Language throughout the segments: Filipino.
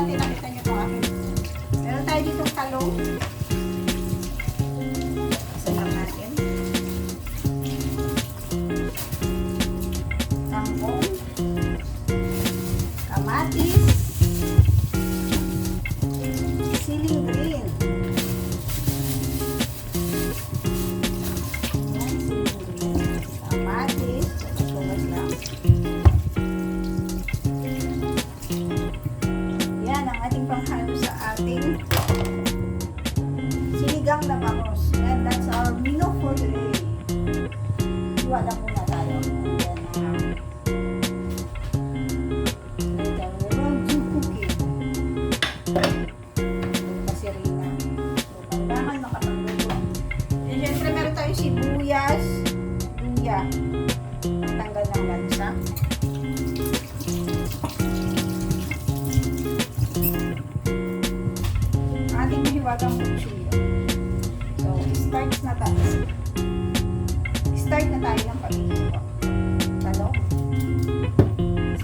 natin nakita niyo po. Meron tayo dito sa talong. Magpapaalam muna tayo. Later, we will do cooking. Ito si Rina. So, kailangan makapagluto. And syempre, meron tayong sibuyas, luya. Tanggal ng lansa. Ating hiwagang starts na tayo Magkaroon tayo ng pagkikita. Talong.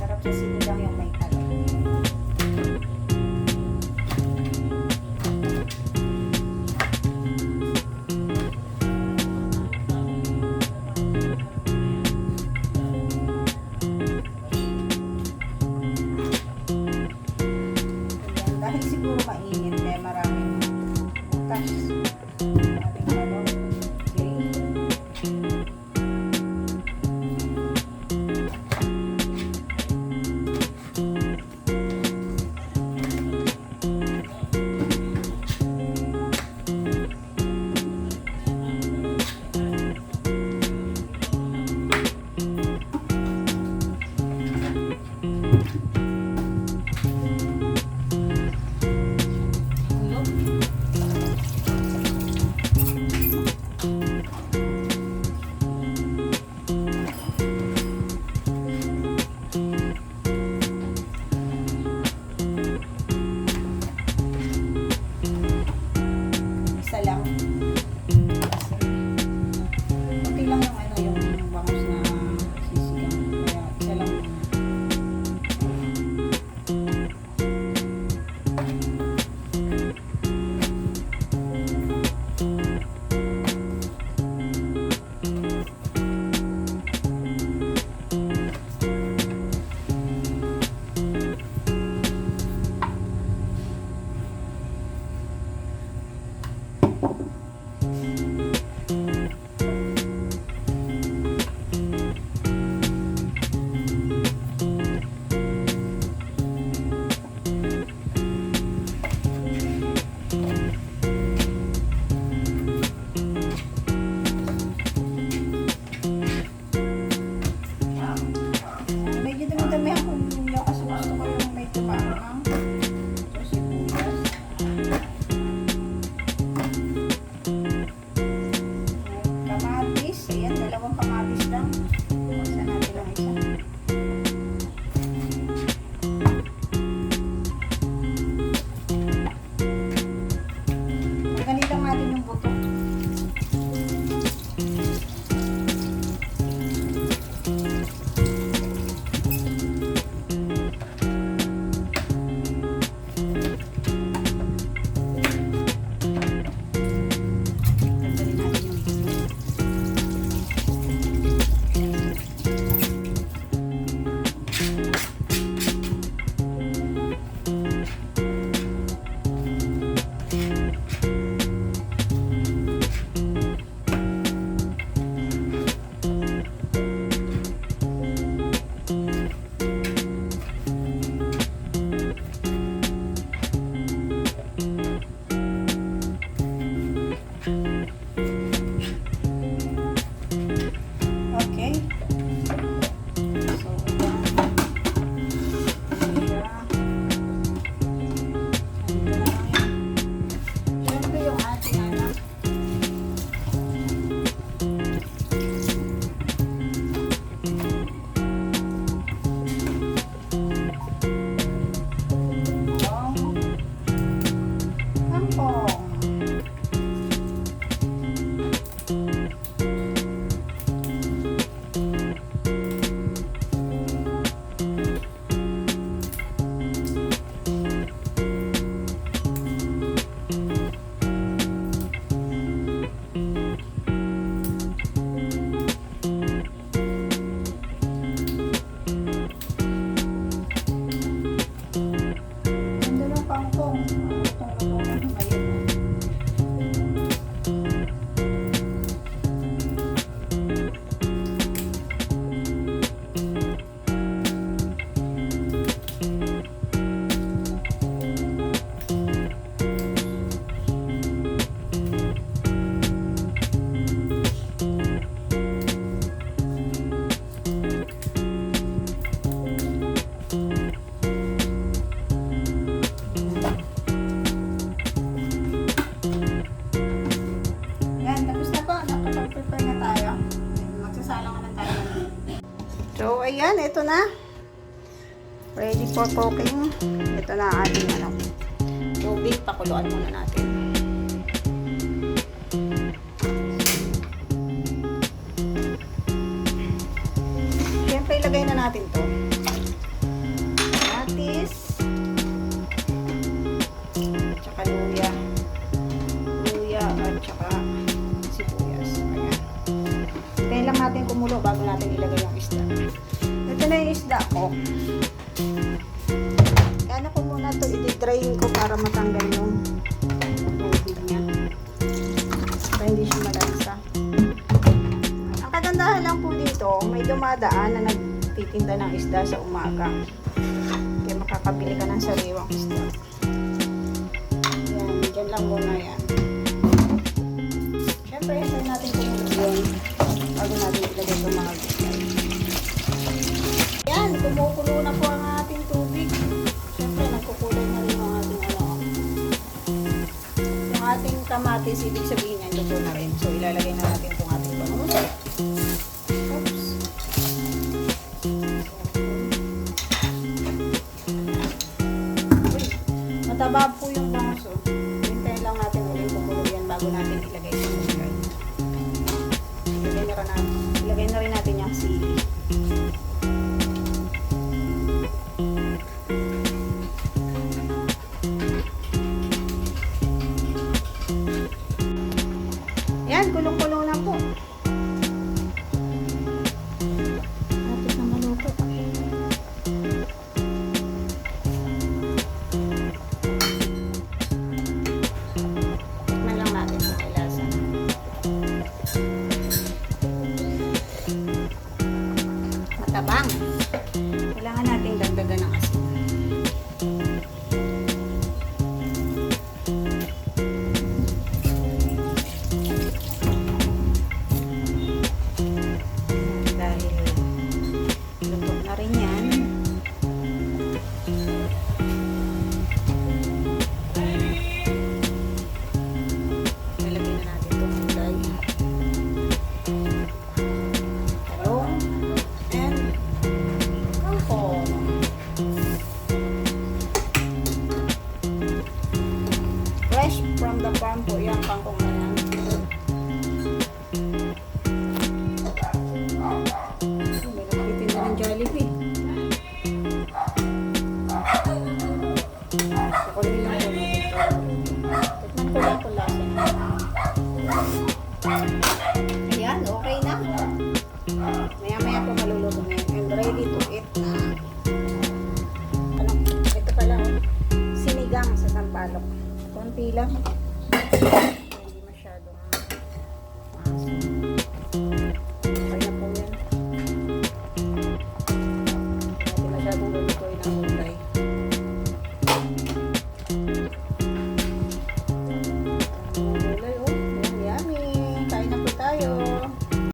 Sarap sa sinigang yung may talong. Ayan, dahil siguro mainit, kaya maraming butas. Na. Ready for cooking. Ito na ang ating ano. Tubig, pakuluan muna natin. Siyempre, ilagay na natin to. Kamatis. At saka luya. Luya at saka sibuyas. Ayan. Hintayin lang natin kumulo bago natin ilagay yung isda. Ito na yung isda ko. Ano ko muna to, i-drain ko para matanggal yung tubig niya. Para hindi siya malansa. Ang kagandahan lang po dito, may dumadaan na nagtitinda ng isda sa umaga. Kaya makakabili ka ng sariwang isda. Yan, dyan lang muna yan. Siyempre, hintayin natin kumulo yun bago natin ilagay itong mga kumukulo na po ang ating tubig. Siyempre, nagkukulay na rin yung ating ano. Yung ating kamatis, ibig sabihin yan, luto na rin. So, ilalagay na natin itong ating panunod. Oops. Mataba po yung bangso. Hintayin lang natin ulit kumulo yan bago natin ilagay sa gulay. Ilagay na ilagay na rin natin yung sili. Yan, kulong-kulong